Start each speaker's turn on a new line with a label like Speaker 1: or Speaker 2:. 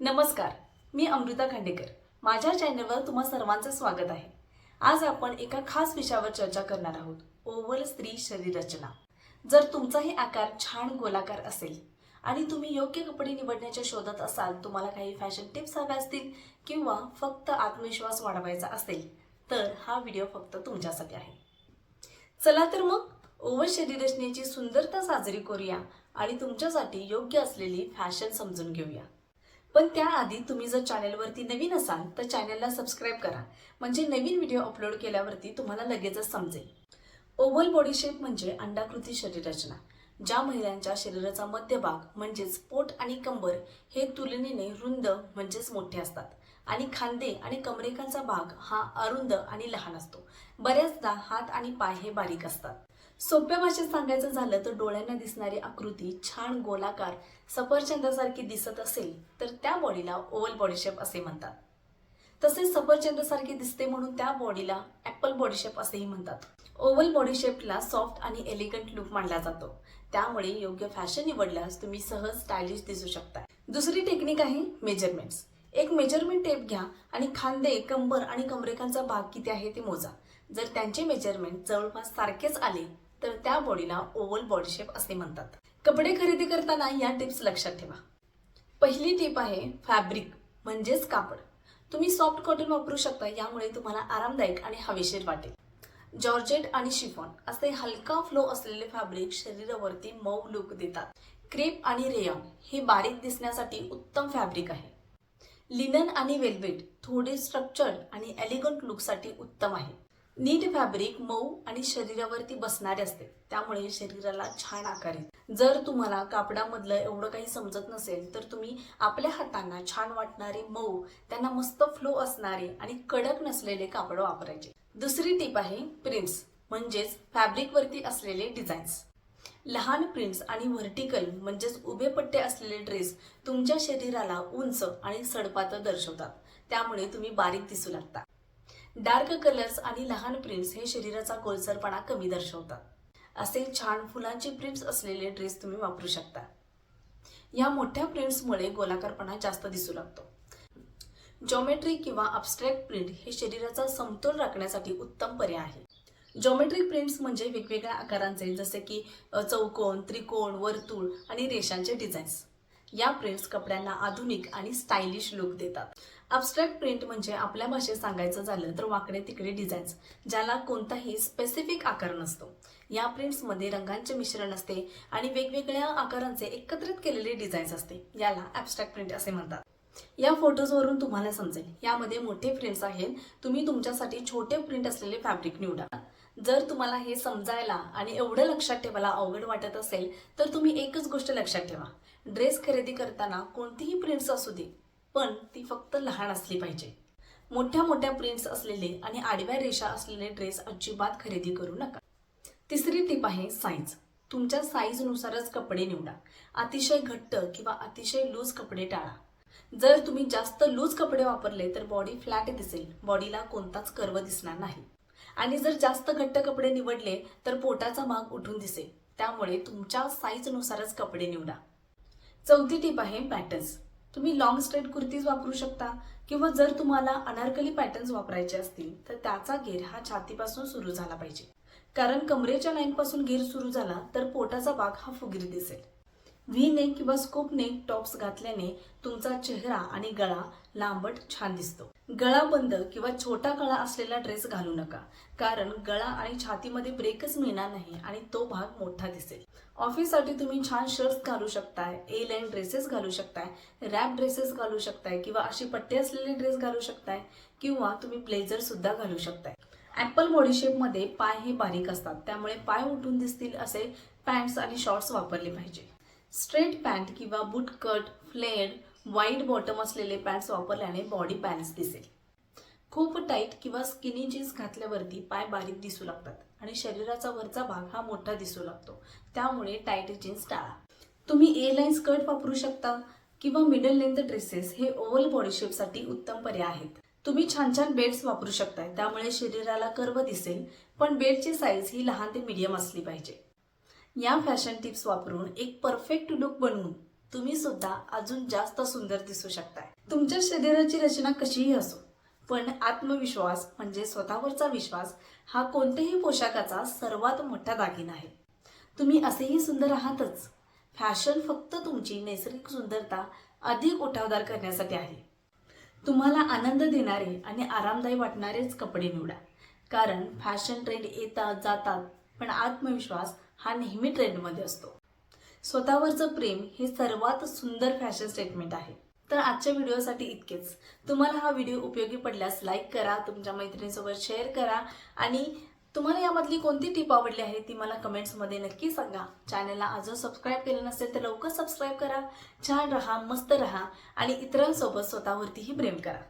Speaker 1: नमस्कार मी अमृता खांडेकर. माझ्या चॅनलवर तुम्हा सर्वांचं स्वागत आहे. आज आपण एका खास विषयावर चर्चा करणार आहोत ओव्हल स्त्री शरीर रचना जर तुमचाही आकार छान गोलाकार असेल आणि तुम्ही योग्य कपडे निवडण्याच्या शोधात असाल तुम्हाला काही फॅशन टिप्स हव्या असतील किंवा फक्त आत्मविश्वास वाढवायचा असेल तर हा व्हिडिओ फक्त तुमच्यासाठी आहे. चला तर मग ओव्हल शरीररचनेची सुंदरता साजरी करूया आणि तुमच्यासाठी योग्य असलेली फॅशन समजून घेऊया. पण त्याआधी तुम्ही जर चॅनलवरती नवीन असाल तर चॅनलला सबस्क्राईब करा. म्हणजे नवीन व्हिडिओ अपलोड केल्यावरती तुम्हाला लगेचच समजेल. ओव्हल बॉडी शेप म्हणजे अंडाकृती शरीररचना ज्या महिलांच्या शरीराचा मध्यभाग म्हणजेच पोट आणि कंबर हे तुलनेने रुंद म्हणजेच मोठे असतात. आणि खांदे आणि कमरेखांचा भाग हा अरुंद आणि लहान असतो. बऱ्याचदा हात आणि पाय हे बारीक असतात. सोप्या भाषेत सांगायचं झालं तर डोळ्यांना दिसणारी आकृती छान गोलाकार सफरचंदासारखी दिसत असेल तर त्या बॉडीला ओव्हल बॉडीशेप असे म्हणतात. तसेच सफरचंदासारखी दिसते म्हणून त्या बॉडीला ॲपल बॉडीशेप असेही म्हणतात. ओव्हल बॉडीशेपला सॉफ्ट आणि एलिगंट लुक मानला जातो. त्यामुळे योग्य फॅशन निवडल्यास तुम्ही सहज स्टायलिश दिसू शकता. दुसरी टेक्निक आहे मेजरमेंट्स. एक मेजरमेंट टेप घ्या आणि खांदे कंबर आणि कमरेखांचा भाग किती आहे ते मोजा. जर त्यांचे मेजरमेंट जवळपास सारखेच आले तर त्या बॉडीला ओव्हल बॉडी शेप असे म्हणतात. कपडे खरेदी करताना या टिप्स लक्षात ठेवा. पहिली टिप आहे फॅब्रिक म्हणजेच कापड. तुम्ही सॉफ्ट कॉटन वापरू शकता यामुळे तुम्हाला आरामदायक आणि हवेशीर वाटेल. जॉर्जेट आणि शिफॉन असे हलका फ्लो असलेले फॅब्रिक शरीरावरती मऊ लुक देतात. क्रेप आणि रेयॉन हे बारीक दिसण्यासाठी उत्तम फॅब्रिक आहे. लिनन आणि वेल्वेट थोडे स्ट्रक्चर्ड आणि एलिगंट लुकसाठी उत्तम आहे. नीट फॅब्रिक मऊ आणि शरीरावरती बसणारे असते. त्यामुळे शरीराला छान आकार येतो. जर तुम्हाला कापडामधलं एवढं काही समजत नसेल तर तुम्ही आपल्या हातांना छान वाटणारे मऊ त्यांना मस्त फ्लो असणारे आणि कडक नसलेले कापड वापरायचे. दुसरी टीप आहे प्रिंट्स म्हणजेच फॅब्रिकवरती असलेले डिझाईन्स. लहान प्रिंट्स आणि व्हर्टिकल म्हणजेच उभे पट्टे असलेले ड्रेस तुमच्या शरीराला उंच आणि सडपातळ दर्शवतात. त्यामुळे तुम्ही बारीक दिसू लागता. डार्क कलर्स आणि लहान प्रिंट्स हे शरीराचा गोलसरपणा कमी दर्शवतात. असे छान फुलांचे प्रिंट्स असलेले ड्रेस तुम्ही वापरू शकता. या मोठ्या प्रिंट्समुळे गोलाकारपणा जास्त दिसू लागतो. ज्योमेट्री किंवा अबस्ट्रॅक्ट प्रिंट हे शरीराचा समतोल राखण्यासाठी उत्तम पर्याय आहे. जॉमेट्रिक प्रिंट्स म्हणजे वेगवेगळ्या आकारांचे जसे की चौकोन त्रिकोण वर्तुळ आणि रेषांचे डिझाईन्स या प्रिंट्स कपड्यांना आधुनिक आणि स्टायलिश लुक देतात. अबस्ट्रॅक्ट प्रिंट म्हणजे आपल्या भाषेत सांगायचं झालं तर वाकडे तिकडे डिझाईन्स ज्याला कोणताही स्पेसिफिक आकार नसतो. या प्रिंट्समध्ये रंगांचे मिश्रण असते आणि वेगवेगळ्या आकारांचे एकत्रित केलेले डिझाईन्स असते. याला ॲबस्ट्रॅक्ट प्रिंट असे म्हणतात. या फोटोजवरून तुम्हाला समजेल. यामध्ये मोठे प्रिंट्स आहेत. तुम्ही तुमच्यासाठी छोटे प्रिंट असलेले फॅब्रिक निवडा. जर तुम्हाला हे समजायला आणि एवढं लक्षात ठेवायला अवघड वाटत असेल तर तुम्ही एकच गोष्ट लक्षात ठेवा. ड्रेस खरेदी करताना कोणतीही प्रिंट्स असू दे. पण ती फक्त लहान असली पाहिजे. मोठ्या मोठ्या प्रिंट्स असलेले आणि आडव्या रेषा असलेले ड्रेस अजिबात खरेदी करू नका. तिसरी टीप आहे साईज तुमच्या साईजनुसारच कपडे निवडा. अतिशय घट्ट किंवा अतिशय लूज कपडे टाळा. जर तुम्ही जास्त लूज कपडे वापरले तर बॉडी फ्लॅट दिसेल. बॉडीला कोणताच कर्व दिसणार नाही. आणि जर जास्त घट्ट कपडे निवडले तर पोटाचा भाग उठून दिसेल. त्यामुळे तुमच्या साईजनुसारच कपडे निवडा. चौथी टीप आहे पॅटर्न्स तुम्ही लॉंग स्ट्रेट कुर्तीज वापरू शकता. किंवा जर तुम्हाला अनारकली पॅटर्न्स वापरायचे असतील तर त्याचा घेर हा छातीपासून सुरू झाला पाहिजे. कारण कमरेच्या लाईनपासून घेर सुरू झाला तर पोटाचा भाग हा फुगीर दिसेल. व्ही नेक किंवा स्कूप नेक टॉप्स घातल्याने तुमचा चेहरा आणि गळा लांबट छान दिसतो. गळा बंद किंवा छोटा गळा असलेला ड्रेस घालू नका कारण गळा आणि छातीमध्ये ब्रेकच मिळणार नाही आणि तो भाग मोठा दिसेल. ऑफिससाठी तुम्ही छान शर्ट्स घालू शकताय ए लाईन ड्रेसेस घालू शकताय रॅप ड्रेसेस घालू शकताय किंवा अशी पट्टे असलेले ड्रेस घालू शकताय किंवा तुम्ही ब्लेझर सुद्धा घालू शकताय. ॲपल बॉडी शेपमध्ये पाय हे बारीक असतात त्यामुळे पाय उठून दिसतील असे पॅन्ट्स आणि शॉर्ट्स वापरले पाहिजे. स्ट्रेट पॅन्ट किंवा boot cut flare wide bottom असलेले पॅन्ट्स वापरल्याने बॉडी बॅलन्स दिसेल. खूप टाईट किंवा स्किनी जीन्स घातल्यावरती पाय बारीक दिसू लागतात आणि शरीराचा वरचा भाग हा मोठा दिसू लागतो. त्यामुळे टाईट जीन्स टाळा. तुम्ही ए लाईन स्कर्ट वापरू शकता किंवा मिडल लेंथ ड्रेसेस हे ओव्हल बॉडी शेपसाठी उत्तम पर्याय आहेत. तुम्ही छान छान बेल्ट्स वापरू शकताय त्यामुळे शरीराला कर्व दिसेल पण बेल्टची साईज ही लहान ते मीडियम असली पाहिजे. या फॅशन टिप्स वापरून एक परफेक्ट लुक बनवून तुम्ही सुद्धा अजून जास्त सुंदर दिसू शकताय. तुमच्या शरीराची रचना कशीही असो पण आत्मविश्वास म्हणजे स्वतःवरचा विश्वास हा कोणत्याही पोशाखाचा सर्वात मोठा दागिना आहे. तुम्ही असेही सुंदर आहातच. फॅशन फक्त तुमची नैसर्गिक सुंदरता अधिक उठावदार करण्यासाठी आहे. तुम्हाला आनंद देणारे आणि आरामदायी वाटणारेच कपडे निवडा. कारण फॅशन ट्रेंड येतात जातात पण आत्मविश्वास हा नेहमी ट्रेंडमध्ये असतो. स्वतःवरचं प्रेम हे सर्वात सुंदर फॅशन स्टेटमेंट आहे. तर आजच्या व्हिडिओसाठी इतकेच. तुम्हाला हा व्हिडिओ उपयोगी पडल्यास लाईक करा तुमच्या मैत्रिणीसोबत शेअर करा आणि तुम्हाला यामधली कोणती टीप आवडली आहे ती मला कमेंट्समध्ये नक्की सांगा. चॅनलला अजून सबस्क्राईब केलं नसेल तर लवकर सबस्क्राईब करा. छान रहा मस्त रहा आणि इतरांसोबत स्वतःवरतीही प्रेम करा.